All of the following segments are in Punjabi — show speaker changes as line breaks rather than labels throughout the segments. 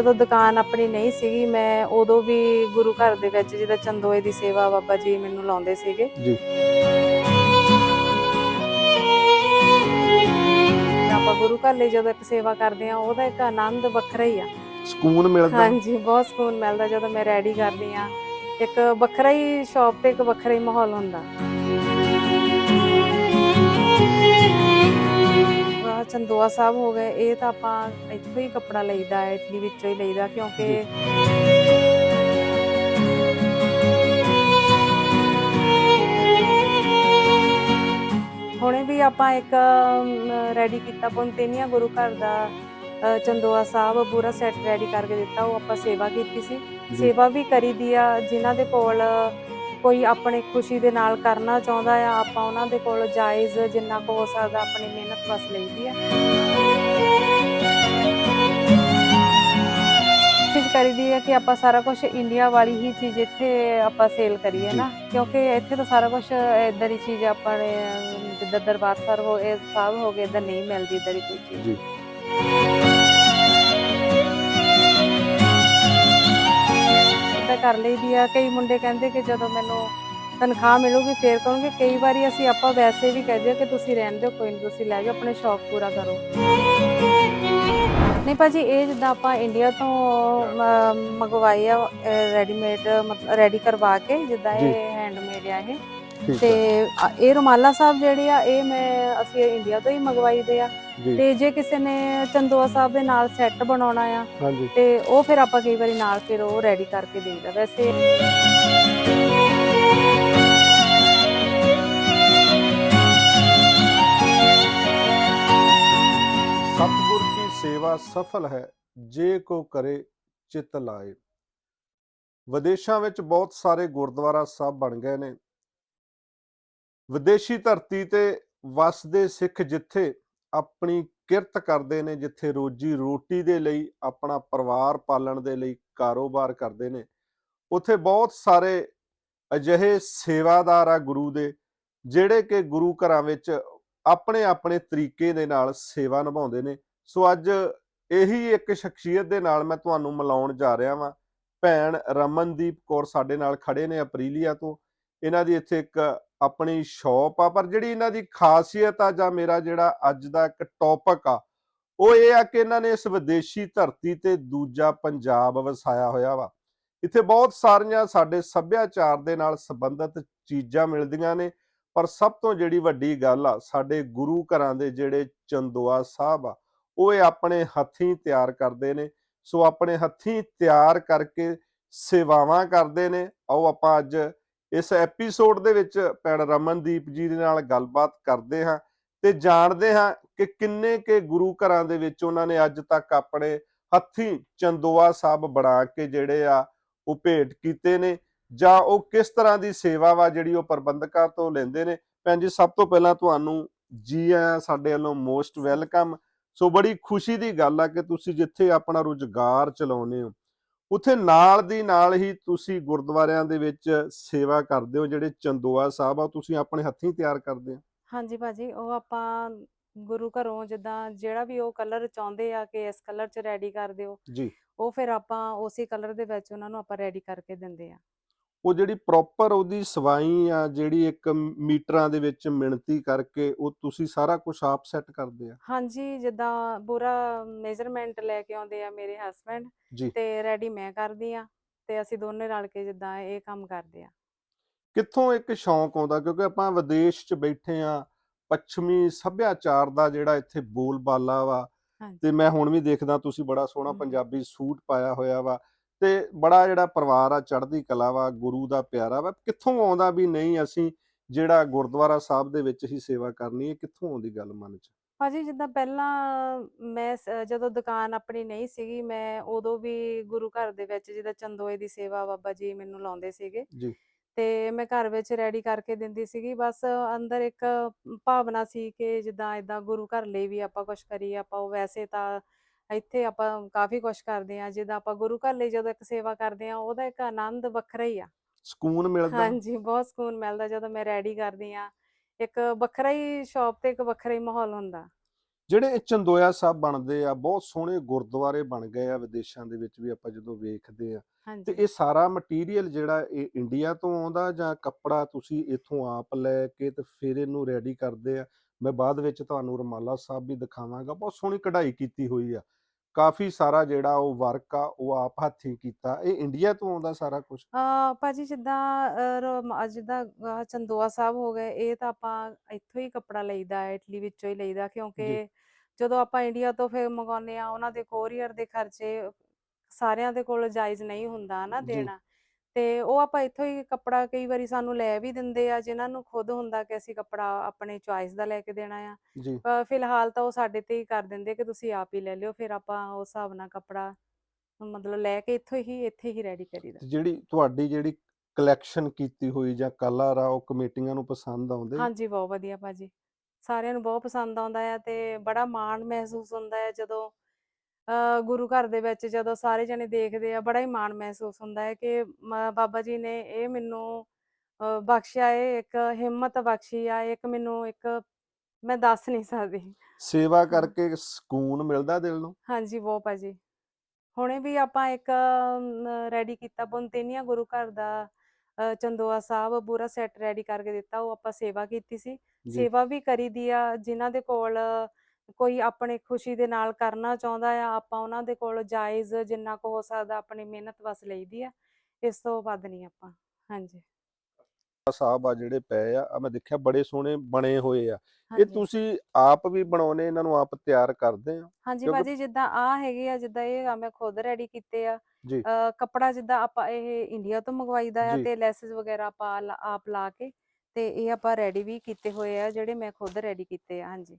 ਜਦੋਂ ਦੁਕਾਨ ਆਪਣੀ ਨਹੀਂ ਸੀਗੀ ਮੈਂ ਉਦੋਂ ਵੀ ਗੁਰੂ ਘਰ ਦੇ ਵਿੱਚ ਜਿਹਦਾ ਚੰਦੋਏ ਦੀ ਸੇਵਾ ਬਾਬਾ ਜੀ ਮੈਨੂੰ ਲਾਉਂਦੇ ਸੀਗੇ।
ਜੀ।
ਆਪਾਂ ਗੁਰੂ ਘਰ ਲਈ ਜਦੋਂ ਇੱਕ ਸੇਵਾ ਕਰਦੇ ਆ ਉਹਦਾ ਇੱਕ ਆਨੰਦ ਵੱਖਰਾ ਹੀ ਆ।
ਸਕੂਨ ਮਿਲਦਾ।
ਹਾਂਜੀ ਬਹੁਤ ਸਕੂਨ ਮਿਲਦਾ ਜਦੋਂ ਮੈਂ ਰੈਡੀ ਕਰਦੀ ਆ ਇੱਕ ਵੱਖਰਾ ਹੀ ਸ਼ੌਪ ਤੇ ਇੱਕ ਵੱਖਰਾ ਹੀ ਮਾਹੌਲ ਹੁੰਦਾ। ਚੰਦੋਆ ਸਾਹਿਬ ਹੋ ਗਏ ਇਹ ਤਾਂ ਆਪਾਂ ਇੱਥੋਂ ਹੀ ਕੱਪੜਾ ਲਈਦਾ ਹੈ ਇਟਲੀ ਵਿੱਚੋਂ ਹੀ ਲਈਦਾ ਕਿਉਂਕਿ ਹੁਣੇ ਵੀ ਆਪਾਂ ਇੱਕ ਰੈਡੀ ਕੀਤਾ ਪੁੰਤੇਨੀਆ ਗੁਰੂ ਘਰ ਦਾ ਚੰਦੋਆ ਸਾਹਿਬ ਪੂਰਾ ਸੈੱਟ ਰੈਡੀ ਕਰਕੇ ਦਿੱਤਾ ਉਹ ਆਪਾਂ ਸੇਵਾ ਕੀਤੀ ਸੀ। ਸੇਵਾ ਵੀ ਕਰੀਦੀ ਆ ਜਿਨ੍ਹਾਂ ਦੇ ਕੋਲ ਕੋਈ ਆਪਣੇ ਖੁਸ਼ੀ ਦੇ ਨਾਲ ਕਰਨਾ ਚਾਹੁੰਦਾ ਆ ਆਪਾਂ ਉਹਨਾਂ ਦੇ ਕੋਲ ਜਾਇਜ਼ ਜਿੰਨਾ ਕੁ ਹੋ ਸਕਦਾ ਆਪਣੀ ਮਿਹਨਤ ਵਸ ਲਈਦੀ ਆ। ਚੀਜ਼ ਕਰੀਦੀ ਹੈ ਕਿ ਆਪਾਂ ਸਾਰਾ ਕੁਝ ਇੰਡੀਆ ਵਾਲੀ ਹੀ ਚੀਜ਼ ਇੱਥੇ ਆਪਾਂ ਸੇਲ ਕਰੀਏ। ਨਾ ਕਿਉਂਕਿ ਇੱਥੇ ਤਾਂ ਸਾਰਾ ਕੁਝ ਇਦਾਂ ਦੀ ਚੀਜ਼ ਆਪਣੇ ਅਮ, ਜਿੱਦਾਂ ਦਰਬਾਰ ਸਾਹਿਬ ਹੋ ਇਹ ਸਾਹਿਬ ਹੋ ਗਏ ਇਦਾਂ ਨਹੀਂ ਮਿਲਦੀ ਇਦਾਂ ਦੀ ਕੋਈ ਚੀਜ਼।
ਜੀ।
ਇਦਾਂ ਕਰ ਲਈਦੀ ਆ। ਕਈ ਮੁੰਡੇ ਕਹਿੰਦੇ ਕਿ ਜਦੋਂ ਮੈਨੂੰ ਤਨਖਾਹ ਮਿਲੂਗੀ ਫੇਰ ਕਰੂੰਗੇ ਕਈ ਵਾਰੀ ਅਸੀਂ ਆਪਾਂ ਵੈਸੇ ਵੀ ਕਹਦੇ ਕਿ ਤੁਸੀਂ ਰਹਿਣ ਦਿਓ ਕੋਈ ਨਹੀਂ ਤੁਸੀਂ ਲੈ ਜਾਓ ਆਪਣੇ ਸ਼ੌਕ ਪੂਰਾ ਕਰੋ। ਨਹੀਂ ਭਾਜੀ ਇਹ ਜਿੱਦਾਂ ਆਪਾਂ ਇੰਡੀਆ ਤੋਂ ਅਮ, ਮੰਗਵਾਈ ਆ ਰੈਡੀਮੇਡ ਮਤਲਬ ਰੈਡੀ ਕਰਵਾ ਕੇ ਜਿੱਦਾਂ। ਇਹ ਹੈਂਡਮੇਡ ਆ ਇਹ। ਤੇ ਇਹ ਰੁਮਾਲਾ ਸਾਹਿਬ ਜਿਹੜੇ ਆ ਇਹ ਮੈਂ ਅਸੀਂ ਇੰਡੀਆ ਤੋਂ ਹੀ ਮੰਗਵਾਈਦੇ ਆ।
ਜੀ
ਤੇ ਜੇ ਕਿਸੇ ਨੇ ਚੰਦੋਆ ਸਾਹਿਬ ਦੇ ਨਾਲ ਸੈੱਟ ਬਣਾਉਣਾ ਆ
ਹਾਂਜੀ।
ਤੇ ਉਹ ਫਿਰ ਆਪਾਂ ਕਈ ਵਾਰੀ ਨਾਲ ਫਿਰ ਉਹ ਰੈਡੀ ਕਰਕੇ ਦੇਈਦਾ। ਵੈਸੇ
ਸਤਿਗੁਰ ਕੀ ਸੇਵਾ ਸਫਲ ਹੈ ਜੇ ਕੋ ਕਰੇ ਚਿਤ ਲਾਏ। ਵਿਦੇਸ਼ਾਂ ਵਿੱਚ ਬਹੁਤ ਸਾਰੇ ਗੁਰਦੁਆਰਾ ਸਾਹਿਬ ਬਣ ਗਏ ਨੇ। ਵਿਦੇਸ਼ੀ ਧਰਤੀ ਤੇ ਵਸਦੇ ਸਿੱਖ ਜਿੱਥੇ ਆਪਣੀ ਕਿਰਤ ਕਰਦੇ ਨੇ, ਜਿੱਥੇ ਰੋਜੀ ਰੋਟੀ ਦੇ ਲਈ, ਆਪਣਾ ਪਰਿਵਾਰ ਪਾਲਣ ਦੇ ਲਈ ਕਾਰੋਬਾਰ ਕਰਦੇ ਨੇ। ਉੱਥੇ ਬਹੁਤ ਸਾਰੇ ਅਜਿਹੇ ਸੇਵਾਦਾਰ ਆ ਗੁਰੂ ਦੇ, ਜਿਹੜੇ ਕਿ ਗੁਰੂ ਘਰਾਂ ਵਿੱਚ ਆਪਣੇ ਆਪਣੇ ਤਰੀਕੇ ਦੇ ਨਾਲ ਸੇਵਾ ਨਿਭਾਉਂਦੇ ਨੇ। ਸੋ ਅੱਜ ਇਹੀ ਇੱਕ ਸ਼ਖਸੀਅਤ ਦੇ ਨਾਲ ਮੈਂ ਤੁਹਾਨੂੰ ਮਿਲਾਉਣ ਜਾ ਰਿਹਾ ਵਾਂ। ਭੈਣ ਰਮਨਦੀਪ ਕੌਰ ਸਾਡੇ ਨਾਲ ਖੜੇ ਨੇ ਅਪਰੀਲੀਆ ਤੋਂ। ਇਹਨਾਂ ਦੀ ਇੱਥੇ ਇੱਕ ਆਪਣੀ ਸ਼ਾਪ ਆ, ਪਰ ਜਿਹੜੀ ਇਹਨਾਂ ਦੀ ਖਾਸੀਅਤ ਆ ਜਾਂ ਮੇਰਾ ਜਿਹੜਾ ਅੱਜ ਦਾ ਇੱਕ ਟੌਪਿਕ ਆ, ਉਹ ਇਹ ਆ ਕਿ ਇਹਨਾਂ ਨੇ ਇਸ ਵਿਦੇਸ਼ੀ ਧਰਤੀ ਤੇ ਦੂਜਾ ਪੰਜਾਬ ਵਸਾਇਆ ਹੋਇਆ ਵਾ। ਇੱਥੇ ਬਹੁਤ ਸਾਰੀਆਂ ਸਾਡੇ ਸੱਭਿਆਚਾਰ ਦੇ ਨਾਲ ਸੰਬੰਧਿਤ ਚੀਜ਼ਾਂ ਮਿਲਦੀਆਂ ਨੇ, ਪਰ ਸਭ ਤੋਂ ਜਿਹੜੀ ਵੱਡੀ ਗੱਲ ਆ, ਸਾਡੇ ਗੁਰੂ ਘਰਾਂ ਦੇ ਜਿਹੜੇ ਚੰਦੋਆ ਸਾਹਿਬ ਆ, ਉਹ ਇਹ ਆਪਣੇ ਹੱਥੀਂ ਤਿਆਰ ਕਰਦੇ ਨੇ। ਸੋ ਆਪਣੇ ਹੱਥੀਂ ਤਿਆਰ ਕਰਕੇ ਸੇਵਾਵਾਂ ਕਰਦੇ ਨੇ। ਆਓ ਆਪਾਂ ਅੱਜ ਇਸ ਐਪੀਸੋਡ ਦੇ ਵਿੱਚ ਭੈਣ ਰਮਨਦੀਪ ਜੀ ਦੇ ਨਾਲ ਗੱਲਬਾਤ ਕਰਦੇ ਹਾਂ ਤੇ ਜਾਣਦੇ ਹਾਂ ਕਿ ਕਿੰਨੇ ਕੇ ਗੁਰੂ ਘਰਾਂ ਦੇ ਵਿੱਚ ਉਹਨਾਂ ਨੇ ਅੱਜ ਤੱਕ ਆਪਣੇ ਹੱਥੀਂ ਚੰਦੋਆ ਸਾਹਿਬ ਬਣਾ ਕੇ ਜਿਹੜੇ ਆ ਉਹ ਭੇਟ ਕੀਤੇ ਨੇ, ਜਾਂ ਉਹ ਕਿਸ ਤਰ੍ਹਾਂ ਦੀ ਸੇਵਾ ਵਾ ਜਿਹੜੀ ਉਹ ਪ੍ਰਬੰਧਕਾਂ ਤੋਂ ਲੈਂਦੇ ਨੇ? ਭੈਣ ਜੀ, ਸਭ ਤੋਂ ਪਹਿਲਾਂ ਤੁਹਾਨੂੰ ਜੀ ਆਇਆਂ ਸਾਡੇ ਵੱਲੋਂ ਮੋਸਟ ਵੈਲਕਮ ਸੋ ਬੜੀ ਖੁਸ਼ੀ ਦੀ ਗੱਲ ਆ ਕਿ ਤੁਸੀਂ ਜਿੱਥੇ ਆਪਣਾ ਰੁਜ਼ਗਾਰ ਚਲਾਉਂਦੇ ਹੋ। ਉੱਥੇ ਨਾਲ ਦੀ ਨਾਲ ਹੀ ਤੁਸੀਂ ਗੁਰਦੁਆਰਿਆਂ ਦੇ ਵਿੱਚ ਸੇਵਾ ਕਰਦੇ ਹੋ ਜਿਹੜੇ ਚੰਦੋਆ ਸਾਹਿਬ ਆ ਤੁਸੀਂ ਆਪਣੇ ਹੱਥੀਂ ਤਿਆਰ ਕਰਦੇ ਹੋ?
ਹਾਂਜੀ ਭਾਜੀ ਉਹ ਆਪਾਂ ਗੁਰੂ ਘਰੋਂ ਜਿੱਦਾਂ ਜਿਹੜਾ ਵੀ ਉਹ ਕਲਰ ਚਾਹੁੰਦੇ ਆ ਕਿ ਇਸ ਕਲਰ 'ਚ ਰੈਡੀ ਕਰ ਦਿਓ
ਜੀ।
ਉਹ ਫਿਰ ਆਪਾਂ ਉਸੇ ਕਲਰ ਦੇ ਵਿੱਚ ਉਹਨਾਂ ਨੂੰ ਆਪਾਂ ਰੈਡੀ ਕਰਕੇ ਦਿੰਦੇ ਆ।
ਉਹ ਜਿਹੜੀ ਪ੍ਰੋਪਰ ਉਹਦੀ ਸਵਾਈ ਆ ਜਿਹੜੀ ਇੱਕ ਮੀਟਰਾਂ ਦੇ ਵਿੱਚ ਮਿਣਤੀ ਕਰਕੇ ਉਹ ਤੁਸੀਂ ਸਾਰਾ ਕੁਝ ਆਪ ਸੈੱਟ ਕਰਦੇ ਆ?
ਹਾਂਜੀ ਜਿੱਦਾਂ ਪੂਰਾ ਮੇਜ਼ਰਮੈਂਟ ਲੈ ਕੇ ਆਉਂਦੇ ਆ ਮੇਰੇ ਹਸਬੰਡ ਤੇ ਰੈਡੀ ਮੈਂ ਕਰਦੀ ਆ ਤੇ ਅਸੀਂ ਦੋਨੇ ਰਲ ਕੇ ਜਿੱਦਾਂ ਇਹ ਕੰਮ ਕਰਦੇ ਆ।
ਕਿੱਥੋਂ ਇੱਕ ਸ਼ੌਂਕ ਆਉਂਦਾ? ਕਿਉਂਕਿ ਆਪਾਂ ਵਿਦੇਸ਼ 'ਚ ਬੈਠੇ ਆ ਪੱਛਮੀ ਸੱਭਿਆਚਾਰ ਦਾ ਜਿਹੜਾ ਇੱਥੇ ਬੋਲਬਾਲਾ ਵਾ ਤੇ ਮੈਂ ਹੁਣ ਵੀ ਦੇਖਦਾ ਤੁਸੀਂ ਬੜਾ ਸੋਹਣਾ। ਪੰਜਾਬੀ ਸੂਟ ਪਾਇਆ ਹੋਇਆ ਵਾ। ਤੇ ਬੜਾ ਜਿਹੜਾ ਪਰਿਵਾਰ ਆ ਚੜ੍ਹਦੀ ਕਲਾ ਵਾ ਗੁਰੂ ਦਾ ਪਿਆਰਾ ਵਾ ਕਿੱਥੋਂ ਆਉਂਦਾ ਵੀ ਨਹੀਂ ਅਸੀਂ ਜਿਹੜਾ ਗੁਰਦੁਆਰਾ ਸਾਹਿਬ ਦੇ ਵਿੱਚ ਹੀ ਸੇਵਾ ਕਰਨੀ ਹੈ ਕਿੱਥੋਂ ਆਉਂਦੀ ਗੱਲ ਮਨ 'ਚ?
ਭਾਜੀ ਜਿੱਦਾਂ ਪਹਿਲਾਂ ਮੈਂ ਸ- ਜਦੋਂ ਦੁਕਾਨ ਆਪਣੀ ਨਹੀਂ ਸੀਗੀ ਮੈਂ ਉਦੋਂ ਵੀ ਗੁਰੂ ਘਰ ਦੇ ਵਿੱਚ ਜਿੱਦਾਂ ਚੰਦੋਏ ਦੀ ਸੇਵਾ ਬਾਬਾ ਜੀ ਮੈਨੂੰ ਲਾਉਂਦੇ ਸੀਗੇ
ਜੀ।
ਤੇ ਮੈਂ ਘਰ ਵਿੱਚ ਰੈਡੀ ਕਰਕੇ ਦਿੰਦੀ ਸੀਗੀ ਬਸ ਅੰਦਰ ਇੱਕ ਭਾਵਨਾ ਸੀ ਕਿ ਜਿੱਦਾਂ ਇਦਾਂ ਗੁਰੂ ਘਰ ਲਈ ਵੀ ਆਪਾਂ ਕੁਝ ਕਰੀਏ ਆਪਾਂ ਉਹ ਵੈਸੇ ਤਾਂ ਇੱਥੇ ਆਪਾਂ ਕਾਫੀ ਕੁਝ ਕਰਦੇ ਆ ਜਿੱਦਾਂ ਆਪਾਂ ਗੁਰੂ ਘਰ ਲਈ ਜਦੋਂ ਇੱਕ ਸੇਵਾ ਕਰਦੇ ਆ ਉਹਦਾ ਇੱਕ ਆਨੰਦ ਵੱਖਰਾ ਹੀ ਆ।
ਸਕੂਨ ਮਿਲਦਾ।
ਹਾਂਜੀ ਬਹੁਤ ਸਕੂਨ ਮਿਲਦਾ ਜਦੋਂ ਮੈਂ ਰੈਡੀ ਕਰਦੀ ਆ ਇੱਕ ਵੱਖਰਾ ਹੀ ਸ਼ੌਪ ਤੇ ਇੱਕ ਵੱਖਰਾ ਹੀ ਮਾਹੌਲ ਹੁੰਦਾ।
ਜਿਹੜੇ ਚੰਦੋਇਆ ਸਾਹਿਬ ਬਣਦੇ ਆ ਬਹੁਤ ਸੋਹਣੇ ਗੁਰਦੁਆਰੇ ਬਣ ਗਏ ਆ ਵਿਦੇਸ਼ਾਂ ਦੇ ਵਿੱਚ ਵੀ ਆਪਾਂ ਜਦੋਂ ਵੇਖਦੇ ਆ। ਤੇ ਇਹ ਸਾਰਾ ਮਟੀਰੀਅਲ ਜਿਹੜਾ ਇਹ ਇੰਡੀਆ ਤੋਂ ਆਉਂਦਾ ਜਾਂ ਕੱਪੜਾ ਤੁਸੀਂ ਇੱਥੋਂ ਆਪ ਲੈ ਕੇ ਤੇ ਫਿਰ ਇਹਨੂੰ ਰੈਡੀ ਕਰਦੇ ਆ? ਮੈਂ ਬਾਅਦ ਵਿੱਚ ਤੁਹਾਨੂੰ ਰਮਾਲਾ ਸਾਹਿਬ ਵੀ ਦਿਖਾਵਾਂਗਾ। ਬਹੁਤ ਸੋਹਣੀ ਕਢਾਈ ਕੀਤੀ ਹੋਈ ਆ। ਕਾਫੀ ਸਾਰਾ ਜਿਹੜਾ ਉਹ ਵਰਕ ਆ ਉਹ ਆਪ ਹੱਥੀਂ ਕੀਤਾ। ਇਹ ਇੰਡੀਆ ਤੋਂ ਆਉਂਦਾ ਸਾਰਾ ਕੁਝ
ਆ ਭਾਜੀ ਜਿੱਦਾਂ ਜਿੱਦਾਂ ਚੰਦੋਆ ਸਾਹਿਬ ਹੋ ਗਏ ਇਹ ਤਾਂ ਆਪਾਂ ਇੱਥੋਂ ਹੀ ਕੱਪੜਾ ਲਈਦਾ ਹੈ ਇਟਲੀ ਵਿੱਚੋਂ ਹੀ ਲਈਦਾ ਕਿਉਂਕਿ ਜਦੋਂ ਆਪਾਂ ਇੰਡੀਆ ਤੋਂ ਫਿਰ ਮੰਗਾਉਂਦੇ ਆ ਉਹਨਾਂ ਦੇ ਕੋਰੀਅਰ ਦੇ ਖਰਚੇ ਸਾਰਿਆਂ ਦੇ ਕੋਲ ਜਾਇਜ਼ ਨਹੀਂ ਹੁੰਦਾ ਨਾ। ਦੇਣਾ। ਤੇ ਉਹ ਆਪਾਂ ਇੱਥੋਂ ਹੀ ਕੱਪੜਾ ਕਈ ਵਾਰੀ ਸਾਨੂੰ ਲੈ ਵੀ ਦਿੰਦੇ ਆ ਜਿਨ੍ਹਾਂ ਨੂੰ ਖੁਦ ਹੁੰਦਾ ਕਿ ਅਸੀਂ ਕੱਪੜਾ ਆਪਣੇ ਚੁਆਇਸ ਦਾ ਲੈ ਕੇ ਦੇਣਾ ਆ।
ਜੀ।
ਫਿਲਹਾਲ ਤਾਂ ਉਹ ਸਾਡੇ ਤੇ ਹੀ ਕਰ ਦਿੰਦੇ ਕਿ ਤੁਸੀਂ ਆਪ ਹੀ ਲੈ ਲਿਓ ਫਿਰ ਆਪਾਂ ਉਸ ਹਿਸਾਬ ਨਾਲ ਕੱਪੜਾ ਮਤਲਬ ਲੈ ਕੇ ਇੱਥੋਂ ਹੀ ਇੱਥੇ ਹੀ ਰੈਡੀ ਕਰੀਦਾ।
ਤੇ ਜਿਹੜੀ ਤੁਹਾਡੀ ਜਿਹੜੀ ਕਲੈਕਸ਼ਨ ਕੀਤੀ ਹੋਈ ਜਾਂ ਕਲਰ ਆ ਉਹ ਕਮੇਟੀਆਂ ਨੂੰ ਪਸੰਦ ਆਉਂਦੇ
ਹਾਂਜੀ ਬਹੁਤ ਵਧੀਆ ਭਾਜੀ। ਸਾਰਿਆਂ ਨੂੰ ਬਹੁਤ ਪਸੰਦ ਆਉਂਦਾ ਹੈ ਤੇ ਬੜਾ ਮਾਣ ਮਹਿਸੂਸ ਹੁੰਦਾ ਹੈ ਜਦੋਂ ਗੁਰੂ ਘਰ ਦੇ ਵਿੱਚ ਜਦੋਂ ਸਾਰੇ ਜਣੇ ਦੇਖਦੇ ਆ ਬੜਾ ਹੀ ਮਾਣ ਮਹਿਸੂਸ ਹੁੰਦਾ ਹੈ ਕਿ ਬਾਬਾ ਜੀ ਨੇ ਇਹ ਮੈਨੂੰ ਬਖਸ਼ਿਆ ਹੈ ਇੱਕ ਹਿੰਮਤ ਬਖਸ਼ੀ ਆ ਇੱਕ ਮੈਨੂੰ ਇੱਕ ਮੈਂ ਦੱਸ ਨਹੀਂ ਸਕਦੀ।
ਸੇਵਾ ਕਰਕੇ ਸਕੂਨ ਮਿਲਦਾ ਦਿਲ ਨੂੰ?
ਹਾਂਜੀ ਬਹੁਤ ਭਾਜੀ ਹੁਣੇ ਵੀ ਆਪਾਂ ਇੱਕ ਰੈਡੀ ਕੀਤਾ ਪੁੰਤੇਨੀਆ ਗੁਰੂ ਘਰ ਦਾ ਚੰਦੋਆ ਸਾਹਿਬ ਪੂਰਾ ਸੈੱਟ ਰੈਡੀ ਕਰਕੇ ਦਿੱਤਾ ਉਹ ਆਪਾਂ ਸੇਵਾ ਕੀਤੀ ਸੀ। ਸੇਵਾ ਵੀ ਕਰੀਦੀ ਆ ਜਿਨ੍ਹਾਂ ਦੇ ਕੋਲ ਕੋਈ ਆਪਣੇ ਖੁਸ਼ੀ ਦੇ ਨਾਲ ਕਰਨਾ ਚਾਹੁੰਦਾ ਆ ਆਪਾਂ ਉਹਨਾਂ ਦੇ ਕੋਲ ਜਾਇਜ਼ ਜਿੰਨਾ ਕੁ ਹੋ ਸਕਦਾ ਆਪਣੀ ਮਿਹਨਤ ਵਸ ਲਈਦੀ ਆ ਇਸ ਤੋਂ ਵੱਧ ਨਹੀਂ ਆਪਾਂ ਹਾਂਜੀ।
ਸਾਹਿਬ ਆ ਜਿਹੜੇ ਪਏ ਆ ਆ ਮੈਂ ਦੇਖਿਆ ਬੜੇ ਸੋਹਣੇ ਬਣੇ ਹੋਏ ਆ। ਇਹ ਤੁਸੀਂ ਆਪ ਵੀ ਬਣਾਉਨੇ ਇਹਨਾਂ ਨੂੰ ਆਪ ਤਿਆਰ ਕਰਦੇ ਆ?
ਹਾਂਜੀ ਭਾਜੀ ਜਿੱਦਾਂ ਆ ਹੈਗੇ ਆ ਜਿੱਦਾਂ ਇਹ ਆ ਮੈਂ ਖੁਦ ਰੈਡੀ ਕੀਤੇ ਆ। ਕੱਪੜਾ ਜਿੱਦਾਂ ਆਪਾਂ ਇਹ ਇੰਡੀਆ ਤੋਂ ਮੰਗਵਾਈਦਾ ਆ। ਤੇ ਲੈਸਸ ਵਗੈਰਾ ਆਪਾਂ ਆਪ ਲਾ ਕੇ ਤੇ ਇਹ ਆਪਾਂ ਰੈਡੀ ਵੀ ਕੀਤੇ ਹੋਏ ਆ ਜਿਹੜੇ ਮੈਂ ਖੁਦ ਰੈਡੀ ਕੀਤੇ ਆ ਹਾਂਜੀ।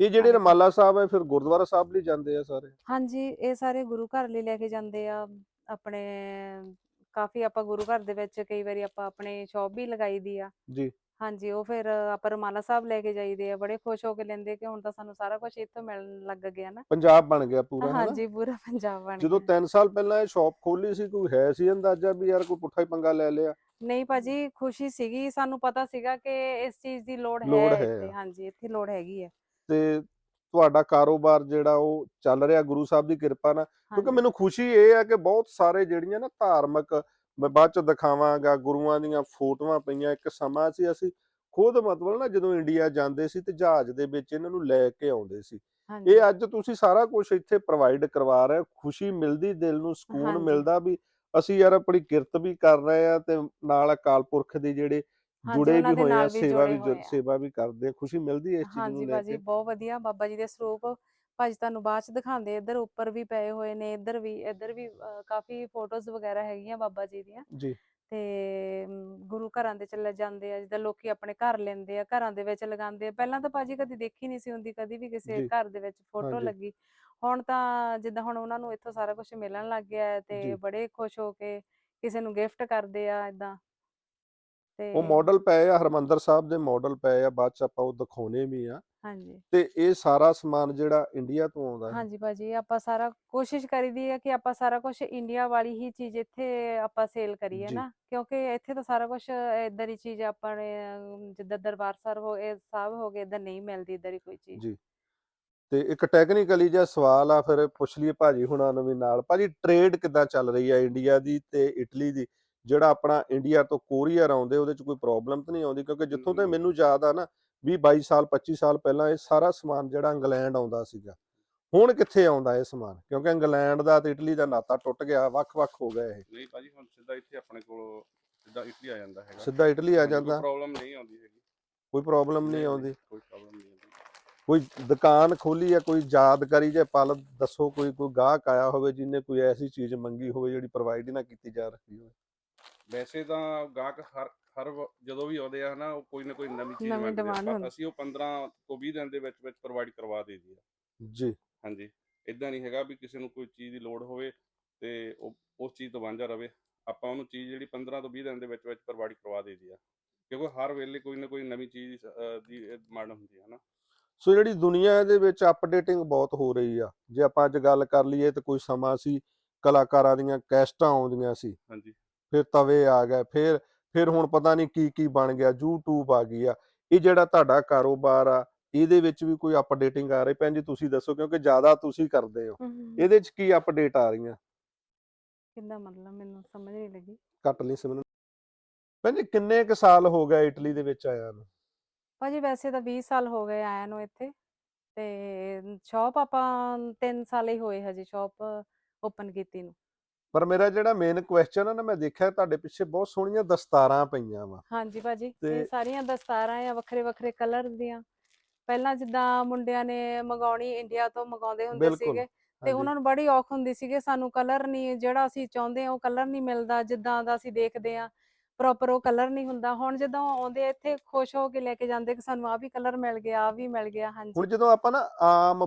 ਇਹ ਜਿਹੜੇ। ਰਮਾਲਾ ਸਾਹਿਬ ਹੈ ਫਿਰ ਗੁਰਦੁਆਰਾ ਸਾਹਿਬ ਲਈ ਜਾਂਦੇ ਆ ਸਾਰੇ?
ਹਾਂਜੀ ਇਹ ਸਾਰੇ ਗੁਰੂ ਘਰ ਲਈ ਲੈ ਕੇ ਜਾਂਦੇ ਆ। ਆਪਣੇ ਕਾਫੀ ਆਪਾਂ ਗੁਰੂ ਘਰ ਦੇ ਵਿੱਚ ਕਈ ਵਾਰੀ ਆਪਾਂ ਆਪਣੇ ਸ਼ੌਪ ਵੀ ਲਗਾਈ ਦੀ ਆ।
ਜੀ।
ਹਾਂਜੀ ਉਹ ਫਿਰ ਆਪਾਂ ਰੁਮਾਲਾ ਸਾਹਿਬ ਲੈ ਕੇ ਜਾਈਦੇ ਆ। ਬੜੇ ਖੁਸ਼ ਹੋ ਕੇ ਲੈਂਦੇ ਕਿ ਹੁਣ ਤਾਂ ਸਾਨੂੰ ਸਾਰਾ ਕੁਝ ਇੱਥੋਂ ਮਿਲਣ ਲੱਗ ਗਿਆ ਨਾ।
ਪੰਜਾਬ ਬਣ ਗਿਆ ਪੂਰਾ
ਹਾਂਜੀ ਪੂਰਾ ਪੰਜਾਬ ਬਣ
ਜਦੋਂ
ਗਿਆ।
3 ਸਾਲ ਪਹਿਲਾਂ ਇਹ ਸ਼ਾਪ ਖੋਲੀ ਸੀ ਕੋਈ ਹੈ ਸੀ ਅੰਦਾਜ਼ਾ ਵੀ ਯਾਰ ਕੋਈ ਪੁੱਠਾ ਹੀ ਪੰਗਾ ਲੈ ਲਿਆ?
ਨਹੀਂ ਭਾਜੀ ਖੁਸ਼ੀ ਸੀਗੀ। ਸਾਨੂੰ ਪਤਾ ਸੀਗਾ ਕਿ ਇਸ ਚੀਜ਼ ਦੀ ਲੋੜ ਹੈ ਹਾਂਜੀ ਇੱਥੇ ਲੋੜ ਹੈਗੀ ਹੈ।
ਤੇ ਤੁਹਾਡਾ ਕਾਰੋਬਾਰ ਜਿਹੜਾ ਉਹ ਚੱਲ ਰਿਹਾ ਗੁਰੂ ਸਾਹਿਬ ਦੀ ਕਿਰਪਾ ਨਾਲ। ਕਿਉਂਕਿ ਮੈਨੂੰ ਖੁਸ਼ੀ ਇਹ ਆ ਕਿ ਬਹੁਤ ਸਾਰੇ ਜਿਹੜੀਆਂ ਨਾ ਧਾਰਮਿਕ ਮੈਂ ਬਾਅਦ ਚ ਦਿਖਾਵਾਂਗਾ ਗੁਰੂਆਂ ਦੀਆਂ ਫੋਟੋਆਂ ਪਈਆਂ ਇੱਕ ਸਮਾਂ ਸੀ ਅਸੀਂ ਖੁਦ ਮਤਲਬ ਨਾ ਜਦੋਂ ਇੰਡੀਆ ਜਾਂਦੇ ਸੀ ਤੇ ਜਹਾਜ਼ ਦੇ ਵਿੱਚ ਇਹਨਾਂ ਨੂੰ ਲੈ ਕੇ ਆਉਂਦੇ ਸੀ। ਇਹ ਅੱਜ ਤੁਸੀਂ ਸਾਰਾ ਕੁਝ ਇੱਥੇ ਪ੍ਰੋਵਾਈਡ ਕਰਵਾ ਰਹੇ ਹੋ ਖੁਸ਼ੀ ਮਿਲਦੀ ਦਿਲ ਨੂੰ ਸਕੂਨ। ਮਿਲਦਾ ਵੀ ਅਸੀਂ ਯਾਰ ਆਪਣੀ ਕਿਰਤ ਵੀ ਕਰ ਰਹੇ ਆ ਤੇ ਨਾਲ ਅਕਾਲ ਪੁਰਖ ਦੇ ਜਿਹੜੇ ਜੁੜੇ ਵੀ ਹੋਏ ਆ ਸੇਵਾ ਵੀ। ਸੇਵਾ ਵੀ ਕਰਦੇ ਆ ਖੁਸ਼ੀ ਮਿਲਦੀ ਹੈ ਇਸ ਚੀਜ਼
ਹਾਂਜੀ
ਨੂੰ ਲੈ
ਬਾਜੀ
ਕੇ
ਬਹੁਤ ਵਧੀਆ ਬਾਬਾ ਜੀ ਦੇ ਸਰੂਪ ਭਾਜੀ ਤੁਹਾਨੂੰ ਬਾਅਦ ਚ ਦਿਖਾਉਂਦੇ ਇੱਧਰ ਉੱਪਰ ਵੀ ਪਏ ਹੋਏ ਨੇ ਇੱਧਰ ਵੀ ਇੱਧਰ ਵੀ ਕਾਫੀ ਫੋਟੋਜ਼ ਵਗੈਰਾ ਹੈਗੀਆਂ ਬਾਬਾ ਜੀ ਦੀਆਂ
ਜੀ
ਤੇ ਗੁਰੂ ਘਰਾਂ ਦੇ ਚਲੇ ਜਾਂਦੇ ਆ ਜਿੱਦਾਂ ਲੋਕੀ ਆਪਣੇ ਘਰ ਲੈਂਦੇ ਆ ਘਰਾਂ ਦੇ ਵਿੱਚ ਲਗਾਉਂਦੇ ਆ ਪਹਿਲਾਂ ਤਾਂ ਭਾਜੀ ਕਦੀ ਦੇਖੀ ਨਹੀਂ ਸੀ ਹੁੰਦੀ ਕਦੀ ਵੀ ਕਿਸੇ। ਘਰ ਦੇ ਵਿੱਚ ਫੋਟੋ
ਹਾਂਜੀ।
ਲੱਗੀ ਹੁਣ ਤਾਂ ਜਿੱਦਾਂ ਹੁਣ ਉਹਨਾਂ ਨੂੰ ਇੱਥੋਂ ਸਾਰਾ ਕੁਝ ਮਿਲਣ ਲੱਗ ਗਿਆ। ਤੇ ਬੜੇ ਖੁਸ਼ ਹੋ ਕੇ ਕਿਸੇ ਨੂੰ ਗਿਫਟ ਕਰਦੇ ਆ ਇਦਾਂ ਤੇ
ਉਹ ਮਾਡਲ ਪਏ ਆ ਹਰਮੰਦਰ ਸਾਹਿਬ ਦੇ ਮਾਡਲ ਪਏ ਆ ਬਾਅਦ ਚ ਆਪਾਂ ਉਹ ਦਿਖਾਉਣੇ ਵੀ ਆ।
ਹਾਂਜੀ।
ਤੇ ਇਹ ਸਾਰਾ ਸਮਾਨ ਜਿਹੜਾ ਇੰਡੀਆ ਤੋਂ ਆਉਂਦਾ ਹੈ।
ਹਾਂਜੀ ਭਾਜੀ ਆਪਾਂ ਸਾਰਾ ਕੋਸ਼ਿਸ਼ ਕਰੀਦੀ ਹੈ ਕਿ ਆਪਾਂ ਸਾਰਾ ਕੁਝ ਇੰਡੀਆ ਵਾਲੀ ਹੀ ਚੀਜ਼ ਇੱਥੇ ਆਪਾਂ ਸੇਲ ਕਰੀਏ
ਜੀ।
ਨਾ ਕਿਉਂਕਿ ਇੱਥੇ ਤਾਂ ਸਾਰਾ ਕੁਝ ਇਧਰ ਹੀ ਚੀਜ਼ ਆਪਣੇ ਅਮ, ਜਿੱਦਾਂ ਦਰਬਾਰ ਸਾਹਿਬ ਹੋ ਇਹ ਸਾਹਿਬ ਹੋ ਗਏ ਇਧਰ ਨਹੀਂ ਮਿਲਦੀ ਇਧਰ ਹੀ ਕੋਈ ਚੀਜ਼।
ਜੀ। ਤੇ ਇੱਕ ਟੈਕਨੀਕਲੀ ਜਿਹਾ ਸਵਾਲ ਆ ਫਿਰ ਪੁੱਛ ਲਈਏ ਭਾਜੀ ਹੁਣਾਂ ਨੂੰ ਵੀ ਨਾਲ। ਭਾਜੀ ਟ੍ਰੇਡ ਕਿੱਦਾਂ ਚੱਲ ਰਹੀ ਆ ਇੰਡੀਆ ਦੀ ਤੇ ਇਟਲੀ ਦੀ? ਜਿਹੜਾ ਆਪਣਾ ਇੰਡੀਆ ਤੋਂ ਕੋਰੀਅਰ ਆਉਂਦੇ ਉਹਦੇ ਚ ਕੋਈ ਪ੍ਰੋਬਲਮ ਤਾਂ ਨਹੀਂ ਆਉਂਦੀ? ਕਿਉਂਕਿ ਜਿੱਥੋਂ ਤੇ। ਮੈਨੂੰ ਯਾਦ ਆ ਨਾ 20 22 ਸਾਲ 25 ਸਾਲ ਪਹਿਲਾਂ ਇਹ ਸਾਰਾ ਸਮਾਨ ਜਿਹੜਾ ਇੰਗਲੈਂਡ ਆਉਂਦਾ ਸੀਗਾ। ਹੁਣ ਕਿੱਥੇ ਆਉਂਦਾ ਇਹ ਸਮਾਨ? ਕਿਉਂਕਿ ਇੰਗਲੈਂਡ ਦਾ ਤੇ ਇਟਲੀ ਦਾ ਨਾਤਾ ਟੁੱਟ ਗਿਆ ਵੱਖ-ਵੱਖ ਹੋ ਗਏ ਇਹ।
ਨਹੀਂ ਭਾਜੀ ਹੁਣ ਸਿੱਧਾ ਇੱਥੇ ਆਪਣੇ ਕੋਲ ਸਿੱਧਾ ਇਟਲੀ ਆ ਜਾਂਦਾ ਹੈਗਾ।
ਸਿੱਧਾ ਇਟਲੀ ਆ
ਹਾਂਜੀ, ਕੋਈ
ਜਾਂਦਾ।
ਪ੍ਰੋਬਲਮ ਨਹੀਂ ਆਉਂਦੀ ਹੈਗੀ।
ਕੋਈ ਪ੍ਰੋਬਲਮ ਨਹੀਂ ਆਉਂਦੀ।
ਕੋਈ ਪ੍ਰੋਬਲਮ ਨਹੀਂ ਆਉਂਦੀ।
ਕੋਈ ਦੁਕਾਨ ਖੋਲੀ ਹੈ ਕੋਈ ਯਾਦਗਾਰੀ ਜੇ ਪਲ ਦੱਸੋ ਕੋਈ ਕੋਈ ਗਾਹਕ ਆਇਆ ਹੋਵੇ ਜਿਹਨੇ ਕੋਈ ਐਸੀ ਚੀਜ਼ ਮੰਗੀ ਹੋਵੇ ਜਿਹੜੀ ਪ੍ਰੋਵਾਈਡ ਹੀ ਨਾ ਕੀਤੀ ਜਾ ਰਹੀ ਹੋਵੇ।
ਵੈਸੇ ਤਾਂ ਗਾਹਕ ਹਰ ਹਰ ਵ- ਜਦੋਂ ਵੀ ਆਉਂਦੇ ਆ ਹਨਾ ਉਹ ਕੋਈ ਨਾ ਕੋਈ ਨਵੀਂ ਚੀਜ਼
ਨਵੀਂ
ਮੰਗਦੇ ਆ।
demand ਹੁੰਦੀ।
ਅਸੀਂ ਉਹ 15 ਤੋਂ 20 ਦਿਨ ਦੇ ਵਿੱਚ ਵਿੱਚ ਪ੍ਰੋਵਾਈਡ ਕਰਵਾ ਦੇਈਦੀ ਆ
ਜੀ।
ਹਾਂਜੀ। ਇਦਾਂ ਨਹੀਂ ਹੈਗਾ ਵੀ ਕਿਸੇ ਨੂੰ ਕੋਈ ਚੀਜ਼ ਦੀ ਲੋੜ ਹੋਵੇ ਤੇ ਉਹ ਉਸ ਚੀਜ਼ ਤੋਂ ਵਾਂਝਾ ਰਵੇ। ਆਪਾਂ ਉਹਨੂੰ ਚੀਜ਼ ਜਿਹੜੀ 15 ਤੋਂ 20 ਦਿਨ ਦੇ ਵਿੱਚ ਵਿੱਚ ਪ੍ਰੋਵਾਈਡ ਕਰਵਾ ਦੇਈਦੀ ਆ ਕਿਉਂਕਿ ਹਰ ਵੇਲੇ ਕੋਈ ਨਾ ਕੋਈ ਨਵੀਂ ਚੀਜ਼ ਅਹ, ਦੀ ਡਿਮਾਂਡ ਹੁੰਦੀ ਹੈ ਹਨਾ।
ਸੋ ਜਿਹੜੀ ਦੁਨੀਆ ਦੇ ਵਿੱਚ ਅਪਡੇਟਿੰਗ ਬਹੁਤ ਹੋ ਰਹੀ ਆ। ਜੇ ਆਪਾਂ ਅੱਜ ਗੱਲ ਕਰ ਲਈਏ ਤਾਂ ਕੋਈ ਸਮਾਂ ਸੀ ਕਲਾਕਾਰਾਂ ਦੀਆਂ ਕੈਸਟਾਂ ਆਉਂਦੀਆਂ ਸੀ।
ਹਾਂਜੀ।
ਫਿਰ ਤਵੇ ਆ ਗਏ ਫਿਰ ਫਿਰ ਹੁਣ ਪਤਾ ਨਹੀਂ ਕੀ ਕੀ ਬਣ ਗਿਆ YouTube ਆ ਗਈ ਆ। ਇਹ ਜਿਹੜਾ ਤੁਹਾਡਾ ਕਾਰੋਬਾਰ ਆ ਇਹਦੇ ਵਿੱਚ ਵੀ ਕੋਈ ਅਪਡੇਟਿੰਗ ਆ ਰਹੀ? ਭੈਣ ਜੀ ਤੁਸੀਂ ਦੱਸੋ ਕਿਉਂਕਿ ਜ਼ਿਆਦਾ ਤੁਸੀਂ ਕਰਦੇ ਹੋ। ਇਹਦੇ 'ਚ ਕੀ ਅਪਡੇਟ ਆ ਰਹੀਆਂ?
ਕਿੱਦਾਂ ਮਤਲਬ ਮੈਨੂੰ ਸਮਝ ਨਹੀਂ ਲੱਗੀ।
ਕੱਟ ਲਈ ਸਿਮਰਨ ਭੈਣ ਜੀ ਕਿੰਨੇ ਕੁ ਸਾਲ ਹੋ ਗਏ ਇਟਲੀ ਦੇ ਵਿੱਚ ਆਇਆ ਨੂੰ?
ਭਾਜੀ ਵੈਸੇ ਤਾਂ 20 ਸਾਲ ਹੋ ਗਏ ਆਇਆਂ ਨੂੰ ਇੱਥੇ। ਤੇ ਸ਼ਾਪ ਆਪਾਂ 3 ਸਾਲ ਹੀ ਹੋਏ ਹਜੇ ਸ਼ਾਪ ਓਪਨ ਕੀਤੀ ਨੂੰ।
ਪਰ ਮੇਰਾ ਜਿਹੜਾ ਮੇਨ ਕੁਐਸਚਨ ਆ ਨਾ ਮੈਂ ਦੇਖਿਆ ਤੁਹਾਡੇ ਪਿੱਛੇ ਬਹੁਤ ਸੋਹਣੀਆਂ ਦਸਤਾਰਾਂ ਪਈਆਂ ਵਾ।
ਹਾਂਜੀ ਭਾਜੀ ਇਹ ਸਾਰੀਆਂ ਦਸਤਾਰਾਂ ਆ ਵੱਖਰੇ ਵੱਖਰੇ ਕਲਰ ਦੀਆਂ। ਪਹਿਲਾਂ ਜਿੱਦਾਂ ਮੁੰਡਿਆਂ ਨੇ ਮੰਗਾਉਣੀ ਇੰਡੀਆ ਤੋਂ ਮੰਗਾਉਂਦੇ ਹੁੰਦੇ
ਬਿਲਕੁਲ,
ਸੀਗੇ ਤੇ ਉਹਨਾਂ ਨੂੰ ਬੜੀ ਔਖ ਹੁੰਦੀ ਸੀਗੀ ਸਾਨੂੰ ਕਲਰ ਨਹੀਂ ਜਿਹੜਾ ਅਸੀਂ ਚਾਹੁੰਦੇ ਆ ਉਹ ਕਲਰ ਨਹੀਂ ਮਿਲਦਾ ਜਿੱਦਾਂ ਦਾ ਅਸੀਂ ਦੇਖਦੇ ਆ ਪ੍ਰੋਪਰ ਉਹ ਕਲਰ ਨਹੀਂ ਹੁੰਦਾ। ਹੁਣ ਜਦੋਂ ਆਉਂਦੇ ਆ ਇੱਥੇ ਖੁਸ਼ ਹੋ ਕੇ ਲੈ ਕੇ ਜਾਂਦੇ ਕਿ ਸਾਨੂੰ ਆ ਵੀ ਕਲਰ ਮਿਲ ਗਿਆ ਆ ਵੀ ਮਿਲ ਗਿਆ ਹਾਂਜੀ।
ਹੁਣ ਜਦੋਂ ਆਪਾਂ ਨਾ ਆਮ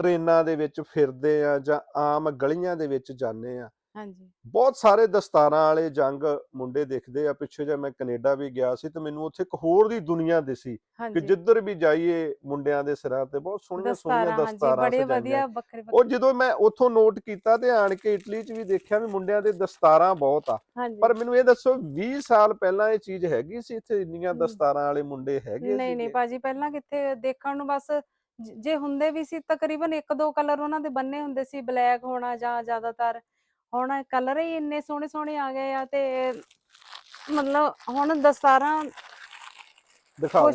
ਟ੍ਰੇਨਾਂ ਦੇ ਵਿੱਚ ਫਿਰਦੇ ਆ ਜਾਂ ਆਮ ਗਲੀਆਂ ਦੇ ਵਿੱਚ ਜਾਂਦੇ ਆ
ਹਾਂਜੀ।
ਬਹੁਤ ਸਾਰੇ ਦਸਤਾਰਾਂ ਵਾਲੇ ਜੰਗ ਮੁੰਡੇ ਦਿਖਦੇ ਆ ਪਿੱਛੇ ਜੇ ਮੈਂ ਕੈਨੇਡਾ ਵੀ ਗਿਆ ਸੀ ਤੇ ਮੈਨੂੰ ਉੱਥੇ ਇੱਕ ਹੋਰ ਦੀ ਦੁਨੀਆ ਦਿਸੀ ਕਿ ਜਿੱਧਰ ਵੀ ਜਾਈਏ ਮੁੰਡਿਆਂ ਦੇ ਸਿਰਾਂ ਤੇ ਬਹੁਤ ਸੋਹਣੀਆਂ ਸੋਹਣੀਆਂ
ਦਸਤਾਰਾਂ ਬੜੇ ਵਧੀਆ ਵੱਖਰੇ
ਉਹ ਜਦੋਂ ਮੈਂ ਉੱਥੋਂ ਨੋਟ ਕੀਤਾ ਤੇ ਆਣ ਕੇ ਇਟਲੀ 'ਚ ਵੀ ਦੇਖਿਆ ਵੀ ਮੁੰਡਿਆਂ ਦੇ ਦਸਤਾਰਾਂ ਬਹੁਤ ਆ। ਪਰ ਮੈਨੂੰ ਇਹ ਦੱਸੋ 20 ਸਾਲ ਪਹਿਲਾਂ ਇਹ ਚੀਜ਼ ਹੈਗੀ ਸੀ ਇੱਥੇ ਇੰਨੀਆਂ। ਦਸਤਾਰਾਂ ਵਾਲੇ ਮੁੰਡੇ ਹੈਗੇ
ਨਹੀਂ ਨਹੀਂ? ਭਾਜੀ ਪਹਿਲਾਂ ਕਿੱਥੇ ਦੇਖਣ ਨੂੰ ਬਸ ਜ- ਜੇ ਹੁੰਦੇ ਵੀ ਸੀ ਤਕਰੀਬਨ ਇੱਕ ਦੋ ਕਲਰ ਉਹਨਾਂ ਦੇ ਬੰਨੇ ਹੁੰਦੇ ਸੀ ਬਲੈਕ ਹੋਣਾ ਜਾਂ ਜ਼ਿਆਦਾਤਰ ਹੁਣ ਕਲਰ ਹੀ ਇੰਨੇ ਸੋਹਣੇ ਸੋਹਣੇ ਆ ਗਏ ਆ ਤੇ ਮਤਲਬ ਹੁਣ ਦਸਤਾਰਾਂ
ਦਿਖਾਓ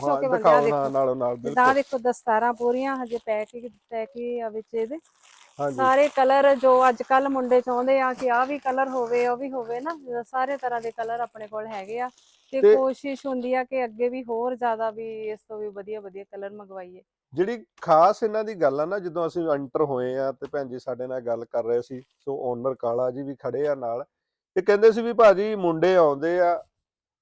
ਹੋ।
ਨਾਲੋਂ ਨਾਲ
ਦੇਖੋ ਦਸਤਾਰਾਂ ਪੂਰੀਆਂ ਹਜੇ ਪੈਕ ਹੀ ਪੈਕ ਹੀ ਆ ਵਿੱਚ ਇਹਦੇ।
ਹਾਂਜੀ।
ਸਾਰੇ ਕਲਰ ਜੋ ਅੱਜ ਕੱਲ ਮੁੰਡੇ ਚਾਹੁੰਦੇ ਆ ਕਿ ਆ ਵੀ ਕਲਰ ਹੋਵੇ ਉਹ ਵੀ ਹੋਵੇ ਨਾ ਸਾਰੇ ਤਰ੍ਹਾਂ ਦੇ ਕਲਰ ਆਪਣੇ ਕੋਲ ਹੈਗੇ ਆ। ਤੇ
ਤੇ-
ਕੋਸ਼ਿਸ਼ ਹੁੰਦੀ ਆ ਕਿ ਅੱਗੇ ਵੀ ਹੋਰ ਜ਼ਿਆਦਾ ਵੀ ਇਸ ਤੋਂ ਵੀ ਵਧੀਆ ਵਧੀਆ ਕਲਰ ਮੰਗਵਾਈਏ।
ਜਿਹੜੀ ਖਾਸ ਇਹਨਾਂ ਦੀ ਗੱਲ ਆ ਨਾ ਜਦੋਂ ਅਸੀਂ ਐਂਟਰ ਹੋਏ ਆ ਤੇ ਭੈਣ ਜੀ ਸਾਡੇ ਨਾਲ ਗੱਲ ਕਰ ਰਹੇ ਸੀ ਸੋ ਓਨਰ ਕਾਲਾ ਜੀ ਵੀ ਖੜੇ ਆ ਨਾਲ ਤੇ ਕਹਿੰਦੇ ਸੀ ਵੀ ਭਾਜੀ ਮੁੰਡੇ ਆਉਂਦੇ ਆ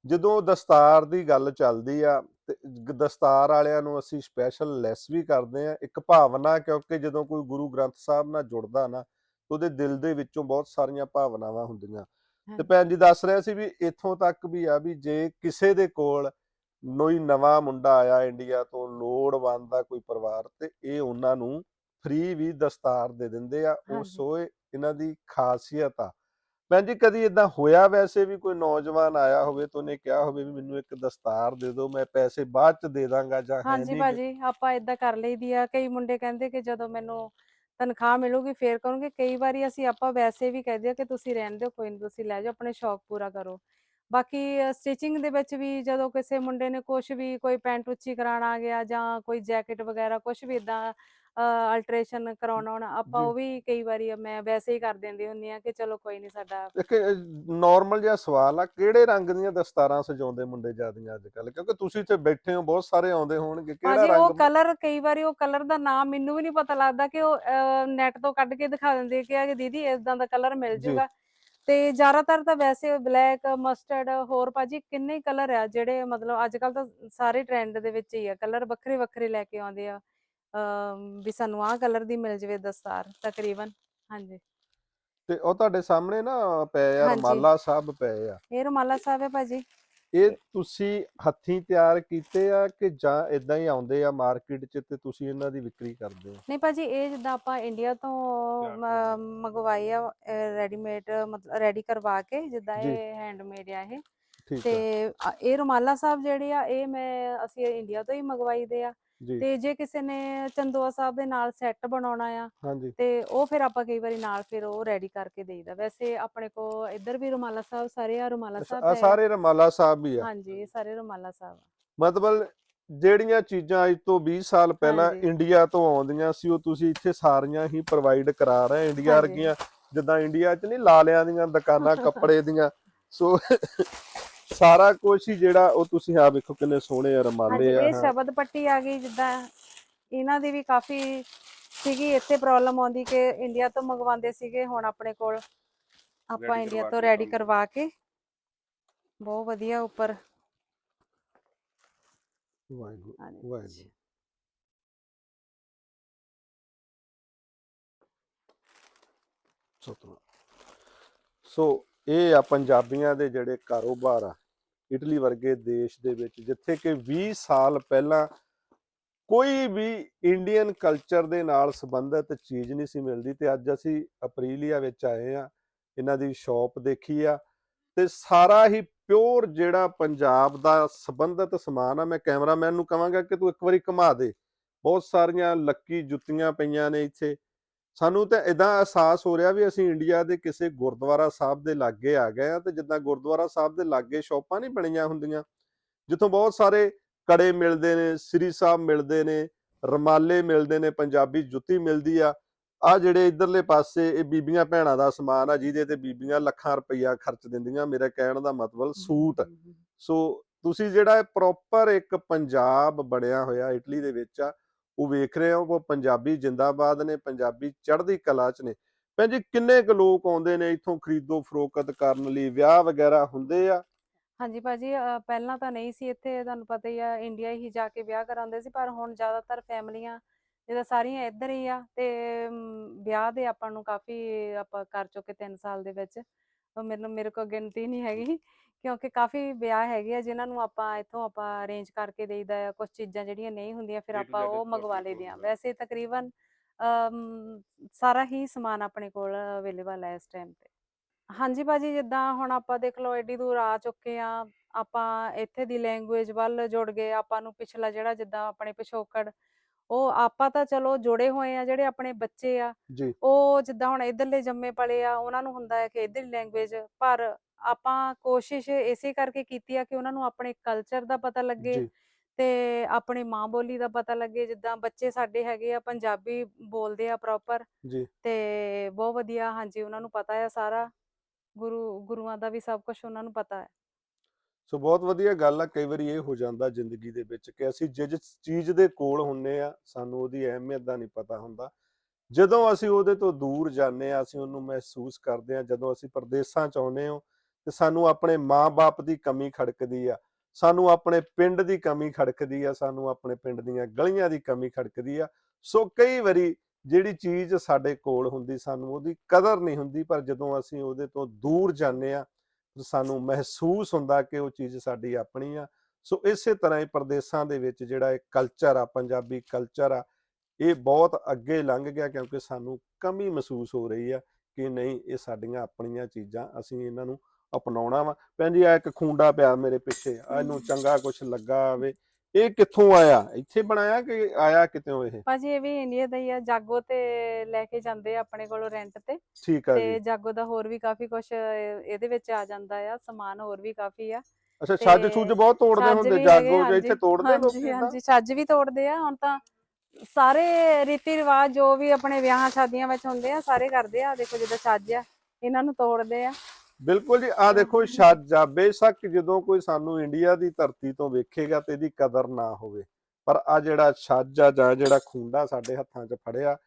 ਜਦੋਂ ਦਸਤਾਰ ਦੀ ਗੱਲ ਚੱਲਦੀ ਆ ਤੇ ਦਸਤਾਰ ਵਾਲਿਆਂ ਨੂੰ ਅਸੀਂ ਸਪੈਸ਼ਲ ਲੈਸ ਵੀ ਕਰਦੇ ਆ ਇੱਕ ਭਾਵਨਾ ਕਿਉਂਕਿ ਜਦੋਂ ਕੋਈ ਗੁਰੂ ਗ੍ਰੰਥ ਸਾਹਿਬ ਨਾਲ ਜੁੜਦਾ ਨਾ ਉਹਦੇ ਦਿਲ ਦੇ ਵਿੱਚੋਂ ਬਹੁਤ ਸਾਰੀਆਂ ਭਾਵਨਾਵਾਂ ਹੁੰਦੀਆਂ ਤੇ। ਭੈਣ ਜੀ ਦੱਸ ਰਿਹਾ ਸੀ ਵੀ ਇੱਥੋਂ ਤੱਕ ਵੀ ਆ ਵੀ ਜੇ ਕਿਸੇ ਦੇ ਕੋਲ ਕੋਈ ਨਵਾਂ ਮੁੰਡਾ ਆਇਆ ਇੰਡੀਆ ਤੋਂ ਲੋੜਵੰਦ ਦਾ ਕੋਈ ਪਰਿਵਾਰ ਤੇ ਇਹ ਉਹਨਾਂ ਨੂੰ ਫ੍ਰੀ ਵੀ ਦਸਤਾਰ ਦੇ ਦਿੰਦੇ ਆ ਉਹ
ਹਾਂਜੀ।
ਸੋ ਇਹ ਇਹਨਾਂ ਦੀ ਖਾਸੀਅਤ ਆ। ਭੈਣ ਜੀ ਕਦੀ ਇਦਾਂ ਹੋਇਆ ਵੈਸੇ ਵੀ ਕੋਈ ਨੌਜਵਾਨ ਆਇਆ ਹੋਵੇ ਤੇ ਉਹਨੇ ਕਿਹਾ ਹੋਵੇ ਵੀ ਮੈਨੂੰ ਇੱਕ ਦਸਤਾਰ ਦੇ ਦਿਓ ਮੈਂ ਪੈਸੇ ਬਾਅਦ ਚ ਦੇ ਦਾਂਗਾ ਜਾਂ ਹੈ
ਹਾਂਜੀ
ਨਹੀਂ
ਭਾਜੀ ਆਪਾਂ ਇਦਾਂ ਕਰ ਲਈਦੀ ਆ ਕਈ ਮੁੰਡੇ ਕਹਿੰਦੇ ਕਿ ਜਦੋਂ ਮੈਨੂੰ ਤਨਖਾਹ ਮਿਲੂਗੀ ਫੇਰ ਕਰੂੰਗੇ ਕਈ ਵਾਰੀ ਅਸੀਂ ਆਪਾਂ ਵੈਸੇ ਵੀ ਕਹਦੇ ਆ ਕਿ ਤੁਸੀਂ ਰਹਿਣ ਦਿਓ ਕੋਈ ਨਹੀਂ ਤੁਸੀਂ ਲੈ ਜਾਓ ਆਪਣੇ ਸ਼ੌਕ ਪੂਰਾ ਕਰੋ। ਬਾਕੀ ਸਟਿਚਿੰਗ ਦੇ ਵਿੱਚ ਵੀ ਜਦੋਂ ਕਿਸੇ ਮੁੰਡੇ ਨੇ ਕੁਝ ਵੀ ਕੋਈ ਪੈਂਟ ਉੱਚੀ ਕਰਾਉਣ ਆ ਗਿਆ ਜਾਂ ਕੋਈ ਜੈਕਟ ਵਗੈਰਾ ਕੁਝ ਵੀ ਇਦਾਂ ਅਲਟਰੇਸ਼ਨ ਕਰਾਉਣਾ ਹੋਣਾ ਆਪਾਂ। ਉਹ ਵੀ ਕਈ ਵਾਰੀ ਮੈਂ ਵੈਸੇ ਹੀ ਕਰ ਦਿੰਦੀ ਹੁੰਦੀ ਆ ਕਿ ਚਲੋ ਕੋਈ ਨਹੀਂ ਸਾਡਾ
ਇੱਕ ਨਾਰਮਲ ਜਿਹਾ ਸਵਾਲ ਆ ਕਿਹੜੇ ਰੰਗ ਦੀਆਂ ਦਸਤਾਰਾਂ ਸਜਾਉਂਦੇ ਮੁੰਡੇ ਜਿਆਦੀਆਂ ਅੱਜ ਕੱਲ ਕਿਉਂਕਿ ਤੁਸੀਂ ਇੱਥੇ ਬੈਠੇ ਹੋ ਬਹੁਤ ਸਾਰੇ ਆਉਂਦੇ ਹੋਣਗੇ ਕਿਹੜਾ
ਭਾਜੀ ਉਹ
ਰੰਗ
ਕਲਰ ਕਈ ਵਾਰੀ ਉਹ ਕਲਰ ਦਾ ਨਾਮ ਮੈਨੂੰ ਵੀ ਨਹੀਂ ਪਤਾ ਲੱਗਦਾ ਕਿ ਉਹ ਨੈਟ ਤੋਂ ਕੱਢ ਕੇ ਦਿਖਾ ਦਿੰਦੇ ਕਿ ਆ ਕਿ ਦੀਦੀ ਇਦਾਂ ਦਾ ਕਲਰ ਮਿਲ। ਜੂਗਾ ਤੇ ਜ਼ਿਆਦਾਤਰ ਤਾਂ ਵੈਸੇ ਬਲੈਕ ਮਸਟਰਡ ਹੋਰ ਭਾਜੀ ਕਿੰਨੇ ਕਲਰ ਆ ਜਿਹੜੇ ਮਤਲਬ ਅੱਜ ਕੱਲ ਤਾਂ ਸਾਰੇ ਟ੍ਰੈਂਡ ਦੇ ਵਿੱਚ ਹੀ ਆ ਕਲਰ ਵੱਖਰੇ ਵੱਖਰੇ ਲੈ ਕੇ ਆਉਂਦੇ ਆ। ਵੀ ਸਾਨੂੰ ਆਹ ਕਲਰ ਦੀ ਮਿਲ ਜਵੇ ਦਸਤਾਰ ਤਕਰੀਬਨ ਹਾਂਜੀ।
ਤੇ ਉਹ ਤੁਹਾਡੇ ਸਾਹਮਣੇ ਨਾ ਪਏ ਆ। ਰਮਾਲਾ ਸਾਹਿਬ ਪਏ ਆ।
ਇਹ ਰੁਮਾਲਾ ਸਾਹਿਬ ਹੈ ਭਾਜੀ।
ਇਹ ਤੁਸੀਂ ਹੱਥੀਂ ਤਿਆਰ ਕੀਤੇ ਆ ਕਿ ਜਾਂ ਇਦਾਂ ਹੀ ਆਉਂਦੇ ਆ ਮਾਰਕੀਟ 'ਚ ਤੇ ਤੁਸੀਂ ਇਹਨਾਂ ਦੀ ਵਿਕਰੀ ਕਰਦੇ ਹੋ
ਨਹੀਂ ਭਾਜੀ ਇਹ ਜਿੱਦਾਂ ਆਪਾਂ ਇੰਡੀਆ ਤੋਂ
ਤਿਆਰ
ਮ-
ਕਰਵਾਏ।
ਮੰਗਵਾਏ ਆ ਰੈਡੀਮੇਡ ਮਤਲਬ ਰੈਡੀ ਕਰਵਾ ਕੇ ਜਿੱਦਾਂ। ਇਹ ਹੈਂਡਮੇਡ ਆ ਇਹ ਤੇ ਇਹ ਰੁਮਾਲਾ ਸਾਹਿਬ ਜਿਹੜੇ ਆ ਇਹ ਮੈਂ ਅਸੀਂ ਇੰਡੀਆ ਤੋਂ ਹੀ ਮੰਗਵਾਈਦੇ ਆ ਤੇ ਜੇ ਕਿਸੇ ਨੇ ਚੰਦੋਆ ਸਾਹਿਬ ਦੇ ਨਾਲ ਸੈੱਟ ਬਣਾਉਣਾ ਆ ਤੇ ਉਹ ਫਿਰ ਆਪਾਂ ਕਈ ਵਾਰੀ ਨਾਲ ਫਿਰ ਉਹ ਰੈਡੀ ਕਰਕੇ ਦੇਈਦਾ ਵੈਸੇ ਆਪਣੇ ਕੋ ਇੱਧਰ ਵੀ ਰੁਮਾਲਾ ਸਾਹਿਬ ਸਾਰੇ ਆ ਰੁਮਾਲਾ ਸਾਹਿਬ
ਆ। ਸਾਰੇ ਰਮਾਲਾ ਸਾਹਿਬ ਵੀ ਆ
ਹਾਂਜੀ ਸਾਰੇ ਰੁਮਾਲਾ ਸਾਹਿਬ।
ਮਤਲਬ ਜਿਹੜੀਆਂ ਚੀਜ਼ਾਂ ਅੱਜ ਤੋਂ 20 ਸਾਲ ਪਹਿਲਾਂ। ਇੰਡੀਆ ਤੋਂ ਆਉਂਦੀਆਂ ਸੀ ਉਹ ਤੁਸੀਂ ਇੱਥੇ ਸਾਰੀਆਂ ਹੀ ਪ੍ਰੋਵਾਈਡ ਕਰਾ ਰਹੇ ਇੰਡੀਆ। ਵਰਗੀਆਂ ਜਿੱਦਾਂ ਇੰਡੀਆ 'ਚ ਨਹੀਂ ਲਾਲਿਆਂ ਦੀਆਂ ਦੁਕਾਨਾਂ ਕੱਪੜੇ ਦੀਆਂ ਸੋ ਸਾਰਾ ਕੁਝ ਹੀ ਜਿਹੜਾ ਉਹ ਤੁਸੀਂ ਆ ਵੇਖੋ ਕਿੰਨੇ ਸੋਹਣੇ ਰਮਾਲੇ ਆ
ਇਹ। ਸ਼ਬਦ ਪੱਟੀ ਆ ਗਈ ਜਿੱਦਾਂ ਇਹਨਾਂ ਦੀ ਵੀ ਕਾਫੀ ਸੀਗੀ ਇੱਥੇ ਪ੍ਰੋਬਲਮ ਆਉਂਦੀ ਕਿ ਇੰਡੀਆ ਤੋਂ ਮੰਗਵਾਉਂਦੇ ਸੀਗੇ ਹੁਣ ਆਪਣੇ ਕੋਲ ਆਪਾਂ ਇੰਡੀਆ ਤੋਂ ਰੈਡੀ ਕਰਵਾ ਕੇ। ਬਹੁਤ ਵਧੀਆ ਉੱਪਰ।
ਵਾਹਿਗੁਰੂ। ਵਾਹਿਗੁਰੂ। ਸੋ ਇਹ ਆ ਪੰਜਾਬੀਆਂ ਦੇ ਜਿਹੜੇ ਕਾਰੋਬਾਰ ਆ। ਇਟਲੀ ਵਰਗੇ ਦੇਸ਼ ਦੇ ਵਿੱਚ, ਜਿੱਥੇ ਕਿ 20 ਸਾਲ ਪਹਿਲਾਂ ਕੋਈ ਵੀ ਇੰਡੀਅਨ ਕਲਚਰ ਦੇ ਨਾਲ ਸੰਬੰਧਿਤ ਚੀਜ਼ ਨਹੀਂ ਸੀ ਮਿਲਦੀ ਤੇ ਅੱਜ ਅਸੀਂ ਅਪਰੀਲੀਆ ਵਿੱਚ ਆਏ ਆ ਇਹਨਾਂ ਦੀ ਸ਼ਾਪ ਦੇਖੀ ਆ ਤੇ ਸਾਰਾ ਹੀ ਪਿਓਰ ਜਿਹੜਾ ਪੰਜਾਬ ਦਾ ਸੰਬੰਧਿਤ ਸਮਾਨ ਆ, ਮੈਂ ਕੈਮਰਾਮੈਨ ਨੂੰ ਕਹਾਂਗਾ ਕਿ ਤੂੰ ਇੱਕ ਵਾਰੀ ਘੁਮਾ ਦੇ। ਬਹੁਤ ਸਾਰੀਆਂ ਲੱਕੀ ਜੁੱਤੀਆਂ ਪਈਆਂ ਨੇ ਇੱਥੇ। ਸਾਨੂੰ ਤਾਂ ਇਦਾਂ ਅਹਿਸਾਸ ਹੋ ਰਿਹਾ ਵੀ ਅਸੀਂ ਇੰਡੀਆ ਦੇ ਕਿਸੇ ਗੁਰਦੁਆਰਾ ਸਾਹਿਬ ਦੇ ਲਾਗੇ ਆ ਗਏ ਆ ਤੇ ਜਿੱਦਾਂ ਗੁਰਦੁਆਰਾ ਸਾਹਿਬ ਦੇ ਲਾਗੇ ਸ਼ਾਪਾਂ ਨਹੀਂ ਬਣੀਆਂ ਹੁੰਦੀਆਂ ਜਿੱਥੋਂ ਬਹੁਤ ਸਾਰੇ ਕੜੇ ਮਿਲਦੇ ਨੇ ਸ੍ਰੀ ਸਾਹਿਬ ਮਿਲਦੇ ਨੇ ਰਮਾਲੇ ਮਿਲਦੇ ਨੇ ਪੰਜਾਬੀ ਜੁੱਤੀ ਮਿਲਦੀ ਆ। ਆ ਜਿਹੜੇ ਇਧਰਲੇ ਪਾਸੇ ਇਹ ਬੀਬੀਆਂ ਭੈਣਾਂ ਦਾ ਸਮਾਨ ਆ ਜਿਹਦੇ ਤੇ ਬੀਬੀਆਂ ਲੱਖਾਂ ਰੁਪਈਆ ਖਰਚ ਦਿੰਦੀਆਂ ਮੇਰਾ ਕਹਿਣ ਦਾ ਮਤਲਬ ਸੂਟ। ਸੋ ਤੁਸੀਂ ਜਿਹੜਾ ਪ੍ਰੋਪਰ ਇੱਕ ਪੰਜਾਬ ਬਣਿਆ ਹੋਇਆ ਇਟਲੀ ਦੇ ਵਿੱਚ ਆ ਉਹ ਵੇਖ ਰਹੇ ਹੋ ਉਹ ਪੰਜਾਬੀ ਜਿੰਦਾਬਾਦ ਨੇ ਪੰਜਾਬੀ ਚੜ੍ਹਦੀ ਕਲਾ ਚ ਨੇ। ਭੈਣ ਜੀ ਕਿੰਨੇ ਕੁ ਲੋਕ ਆਉਂਦੇ ਨੇ ਇੱਥੋਂ ਖਰੀਦੋ ਫਰੋਖਤ ਕਰਨ ਲਈ? ਵਿਆਹ ਵਗੈਰਾ ਹੁੰਦੇ ਆ?
ਹਾਂਜੀ ਭਾਜੀ ਅ, ਪਹਿਲਾਂ ਤਾਂ ਨਹੀਂ ਸੀ ਇੱਥੇ ਤੁਹਾਨੂੰ ਪਤਾ ਹੀ ਆ ਇੰਡੀਆ ਹੀ ਜਾ ਕੇ ਵਿਆਹ ਕਰਾਉਂਦੇ ਸੀ ਪਰ ਹੁਣ ਜ਼ਿਆਦਾਤਰ ਫੈਮਲੀਆਂ ਜਿਹਦਾ ਸਾਰੀਆਂ ਇੱਧਰ ਹੀ ਆ ਤੇ ਮ, ਵਿਆਹ ਦੇ ਆਪਾਂ ਨੂੰ ਕਾਫੀ ਆਪਾਂ ਕਰ ਚੁੱਕੇ 3 ਸਾਲ ਦੇ ਵਿੱਚ। ਉਹ ਮੈਨੂੰ ਮੇਰੇ ਕੋਲ ਗਿਣਤੀ ਨਹੀਂ ਹੈਗੀ। ਕਿਉਂਕਿ ਕਾਫੀ ਵਿਆਹ ਹੈਗੇ ਆ ਜਿਨ੍ਹਾਂ ਨੂੰ ਆਪਾਂ ਇੱਥੋਂ ਆਪਾਂ ਅਰੇਂਜ ਕਰਕੇ ਦੇਈਦਾ ਆ ਕੁਝ ਚੀਜ਼ਾਂ ਜਿਹੜੀਆਂ ਨਹੀਂ ਹੁੰਦੀਆਂ ਫਿਰ ਆਪਾਂ ਉਹ ਮੰਗਵਾ ਲਈਦੇ ਆ। ਵੈਸੇ ਤਕਰੀਬਨ ਸਾਰਾ ਹੀ ਸਮਾਨ ਆਪਣੇ ਕੋਲ ਅਵੇਲੇਬਲ ਹੈ ਇਸ ਟਾਈਮ ਤੇ ਹਾਂਜੀ ਭਾਜੀ ਜਿੱਦਾਂ ਹੁਣ ਆਪਾਂ ਦੇਖ ਲਓ ਐਡੀ ਦੂਰ ਆ ਚੁੱਕੇ ਆ ਆਪਾਂ ਇੱਥੇ ਦੀ ਲੈਂਗੁਏਜ ਵੱਲ ਜੁੜ ਗਏ ਆਪਾਂ ਨੂੰ ਪਿਛਲਾ ਜਿਹੜਾ ਜਿੱਦਾਂ ਆਪਣੇ ਪਿਛੋਕੜ ਉਹ ਆਪਾਂ ਤਾਂ ਚਲੋ ਜੁੜੇ ਹੋਏ ਆ ਜਿਹੜੇ ਆਪਣੇ ਬੱਚੇ ਆ ਉਹ ਜਿੱਦਾਂ ਹੁਣ ਇਧਰਲੇ ਜੰਮੇ ਪਲੇ ਆ ਉਹਨਾਂ ਨੂੰ ਹੁੰਦਾ ਹੈ ਕਿ ਇਧਰਲੀ ਲੈਂਗੁਏਜ ਪਰ ਆਪਾਂ ਕੋਸ਼ਿਸ਼ ਇਸੇ ਕਰਕੇ ਕੀਤੀ ਆ ਕਿ ਉਹਨਾਂ ਨੂੰ ਆਪਣੇ ਕਲਚਰ ਦਾ ਪਤਾ ਲੱਗੇ ਤੇ ਆਪਣੀ ਮਾਂ ਬੋਲੀ ਦਾ ਪਤਾ ਲੱਗੇ ਜਿੱਦਾਂ ਬੱਚੇ ਸਾਡੇ ਹੈਗੇ ਆ ਪੰਜਾਬੀ ਬੋਲਦੇ ਆ ਪ੍ਰੋਪਰ
ਜੀ।
ਤੇ ਬਹੁਤ ਵਧੀਆ ਹਾਂਜੀ ਉਹਨਾਂ ਨੂੰ ਪਤਾ ਆ ਸਾਰਾ ਗੁਰੂ ਗੁਰੂਆਂ ਦਾ ਵੀ ਸਭ ਕੁਝ ਉਹਨਾਂ ਨੂੰ ਪਤਾ ਹੈ।
ਸੋ ਬਹੁਤ ਵਧੀਆ ਗੱਲ ਆ, ਕਈ ਵਾਰੀ ਇਹ ਹੋ ਜਾਂਦਾ ਜ਼ਿੰਦਗੀ ਦੇ ਵਿੱਚ ਕਿ ਅਸੀਂ ਜਿਸ ਚੀਜ਼ ਦੇ ਕੋਲ ਹੁੰਨੇ ਆ, ਸਾਨੂੰ ਉਹਦੀ ਅਹਿਮੀਅਤ ਦਾ ਨਹੀਂ ਪਤਾ ਹੁੰਦਾ। ਜਦੋਂ ਅਸੀਂ ਉਹਦੇ ਤੋਂ ਦੂਰ ਜਾਂਦੇ ਆ, ਅਸੀਂ ਉਹਨੂੰ ਮਹਿਸੂਸ ਕਰਦੇ ਆ, ਜਦੋਂ ਅਸੀਂ ਪਰਦੇਸਾਂ ਚ ਆਉਂਦੇ ਹਾਂ, ਤੇ ਸਾਨੂੰ ਆਪਣੇ ਮਾਂ-ਬਾਪ ਦੀ ਕਮੀ ਖੜਕਦੀ ਆ, ਸਾਨੂੰ ਆਪਣੇ ਪਿੰਡ ਦੀ ਕਮੀ ਖੜਕਦੀ ਆ, ਸਾਨੂੰ ਆਪਣੇ ਪਿੰਡ ਦੀਆਂ ਗਲੀਆਂ ਦੀ ਕਮੀ ਖੜਕਦੀ ਆ, ਸੋ ਕਈ ਵਾਰੀ ਜਿਹੜੀ ਚੀਜ਼ ਸਾਡੇ ਕੋਲ ਹੁੰਦੀ, ਸਾਨੂੰ ਉਹਦੀ ਕਦਰ ਨਹੀਂ ਹੁੰਦੀ, ਪਰ ਜਦੋਂ ਅਸੀਂ ਉਹਦੇ ਤੋਂ ਦੂਰ ਜਾਂਦੇ ਆ ਸਾਨੂੰ ਮਹਿਸੂਸ ਹੁੰਦਾ ਕਿ ਉਹ ਚੀਜ਼ ਸਾਡੀ ਆਪਣੀ ਆ। ਸੋ ਇਸੇ ਤਰ੍ਹਾਂ ਹੀ ਪ੍ਰਦੇਸਾਂ ਦੇ ਵਿੱਚ ਜਿਹੜਾ ਇਹ ਕਲਚਰ ਆ ਪੰਜਾਬੀ ਕਲਚਰ ਆ ਇਹ ਬਹੁਤ ਅੱਗੇ ਲੰਘ ਗਿਆ ਕਿਉਂਕਿ ਸਾਨੂੰ ਕਮੀ ਮਹਿਸੂਸ ਹੋ ਰਹੀ ਆ ਕਿ ਨਹੀਂ ਇਹ ਸਾਡੀਆਂ ਆਪਣੀਆਂ ਚੀਜ਼ਾਂ ਅਸੀਂ ਇਹਨਾਂ ਨੂੰ ਅਪਣਾਉਣਾ ਵਾ। ਭੈਣ ਜੀ ਆ ਇੱਕ ਖੂੰਡਾ ਪਿਆ ਮੇਰੇ ਪਿੱਛੇ ਆ ਇਹਨੂੰ ਚੰਗਾ ਕੁਝ ਲੱਗਾ ਆਵੇ ਇਹ ਕਿੱਥੋਂ ਆਇਆ? ਇੱਥੇ ਬਣਾਇਆ ਕਿ ਆਇਆ ਕਿਤੇੋਂ ਇਹ?
ਭਾਜੀ ਇਹ ਵੀ ਇੰਡੀਆ ਦਾ ਹੀ ਆ ਜਾਗੋ ਤੇ ਲੈ ਕੇ ਜਾਂਦੇ ਆ ਆਪਣੇ ਕੋਲੋਂ ਰੈਂਟ ਤੇ।
ਠੀਕ ਆ
ਤੇ
ਜੀ।
ਜਾਗੋ ਦਾ ਹੋਰ ਵੀ ਕਾਫੀ ਕੁਝ ਇਹਦੇ ਵਿੱਚ ਆ ਜਾਂਦਾ ਆ ਸਮਾਨ ਹੋਰ ਵੀ ਕਾਫੀ ਆ।
ਅੱਛਾ ਛੱਜ
ਤੇ
ਛੁੱਜ ਬਹੁਤ ਤੋੜਦੇ
ਛੱਜ
ਹੁੰਦੇ
ਵੀ ਹੈਗੇ,
ਜਾਗੋ
ਹਾਂਜੀ,
ਇੱਥੇ ਤੋੜਦੇ ਲੋਕ
ਹਾਂਜੀ ਹਾਂਜੀ ਛੱਜ ਵੀ ਤੋੜਦੇ ਆ ਹੁਣ ਤਾਂ ਸਾਰੇ ਰੀਤੀ ਰਿਵਾਜ ਜੋ ਵੀ ਆਪਣੇ ਵਿਆਹਾਂ ਸ਼ਾਦੀਆਂ ਵਿੱਚ ਹੁੰਦੇ ਆ ਸਾਰੇ ਕਰਦੇ ਆ ਦੇਖੋ ਜਿੱਦਾਂ ਛੱਜ ਆ ਇਹਨਾਂ ਨੂੰ ਤੋੜਦੇ ਆ।
ਬਿਲਕੁਲ ਜੀ ਆ ਦੇਖੋ ਆ ਬੇਸ਼ੱਕ ਜਦੋਂ ਕੋਈ ਸਾਨੂੰ ਇੰਡੀਆ ਦੀ ਧਰਤੀ ਤੋਂ ਵੇਖੇਗਾ ਤੇ ਇਹਦੀ ਕਦਰ ਨਾ ਹੋਵੇ ਪਰ ਆ ਜਿਹੜਾ ਆ ਜਾਂ ਜਿਹੜਾ ਖੁੰਡਾ ਸਾਡੇ ਹੱਥਾਂ 'ਚ ਫੜਿਆ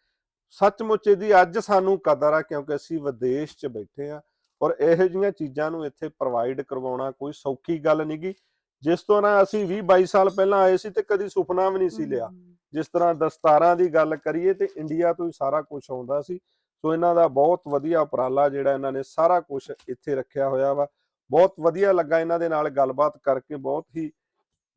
ਸੱਚਮੁੱਚ ਇਹਦੀ ਅੱਜ ਸਾਨੂੰ ਕਦਰ ਆ ਕਿਉਂਕਿ ਅਸੀਂ ਵਿਦੇਸ਼ 'ਚ ਬੈਠੇ ਆ ਔਰ ਇਹੋ ਜਿਹੀਆਂ ਚੀਜ਼ਾਂ ਨੂੰ ਇੱਥੇ ਪ੍ਰੋਵਾਈਡ ਕਰਵਾਉਣਾ ਕੋਈ ਸੌਖੀ ਗੱਲ ਨਹੀਂਗੀ ਜਿਸ ਤੋਂ ਨਾ ਅਸੀਂ 20 22 ਸਾਲ ਪਹਿਲਾਂ ਆਏ ਸੀ ਤੇ ਕਦੀ ਸੁਪਨਾ ਵੀ ਨਹੀਂ ਸੀ ਲਿਆ। ਜਿਸ ਤਰ੍ਹਾਂ ਦਸਤਾਰਾਂ ਦੀ ਗੱਲ ਕਰੀਏ ਤੇ ਇੰਡੀਆ ਤੋਂ ਹੀ ਸਾਰਾ ਕੁਝ ਆਉਂਦਾ ਸੀ। ਸੋ ਇਹਨਾਂ ਦਾ ਬਹੁਤ ਵਧੀਆ ਉਪਰਾਲਾ ਜਿਹੜਾ ਇਹਨਾਂ ਨੇ ਸਾਰਾ ਕੁਝ ਇੱਥੇ ਰੱਖਿਆ ਹੋਇਆ ਵਾ। ਬਹੁਤ ਵਧੀਆ ਲੱਗਾ ਇਹਨਾਂ ਦੇ ਨਾਲ ਗੱਲਬਾਤ ਕਰਕੇ, ਬਹੁਤ ਹੀ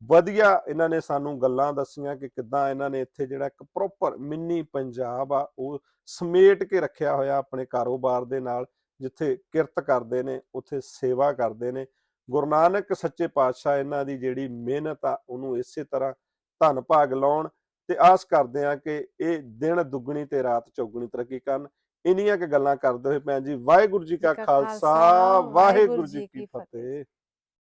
ਵਧੀਆ ਇਹਨਾਂ ਨੇ ਸਾਨੂੰ ਗੱਲਾਂ ਦੱਸੀਆਂ ਕਿ ਕਿੱਦਾਂ ਇਹਨਾਂ ਨੇ ਇੱਥੇ ਜਿਹੜਾ ਇੱਕ ਪ੍ਰੋਪਰ ਮਿੰਨੀ ਪੰਜਾਬ ਆ, ਉਹ ਸਮੇਟ ਕੇ ਰੱਖਿਆ ਹੋਇਆ ਆਪਣੇ ਕਾਰੋਬਾਰ ਦੇ ਨਾਲ, ਜਿੱਥੇ ਕਿਰਤ ਕਰਦੇ ਨੇ, ਉੱਥੇ ਸੇਵਾ ਕਰਦੇ ਨੇ। ਗੁਰੂ ਨਾਨਕ ਸੱਚੇ ਪਾਤਸ਼ਾਹ ਇਹਨਾਂ ਦੀ ਜਿਹੜੀ ਮਿਹਨਤ ਆ, ਉਹਨੂੰ ਇਸੇ ਤਰ੍ਹਾਂ ਧੰਨ ਭਾਗ ਲਾਉਣ ਤੇ ਆਸ ਕਰਦੇ ਆ ਕਿ ਇਹ ਦਿਨ ਦੁੱਗਣੀ ਤੇ ਰਾਤ ਚੌਗਣੀ ਤਰੱਕੀ ਕਰਨ। ਇੰਨੀਆਂ ਕੁ ਗੱਲਾਂ ਕਰਦੇ ਹੋਏ ਭੈਣ ਜੀ ਵਾਹਿਗੁਰੂ ਜੀ ਕਾ
ਖਾਲਸਾ,
ਵਾਹਿਗੁਰੂ ਜੀ ਕੀ ਫਤਿਹ।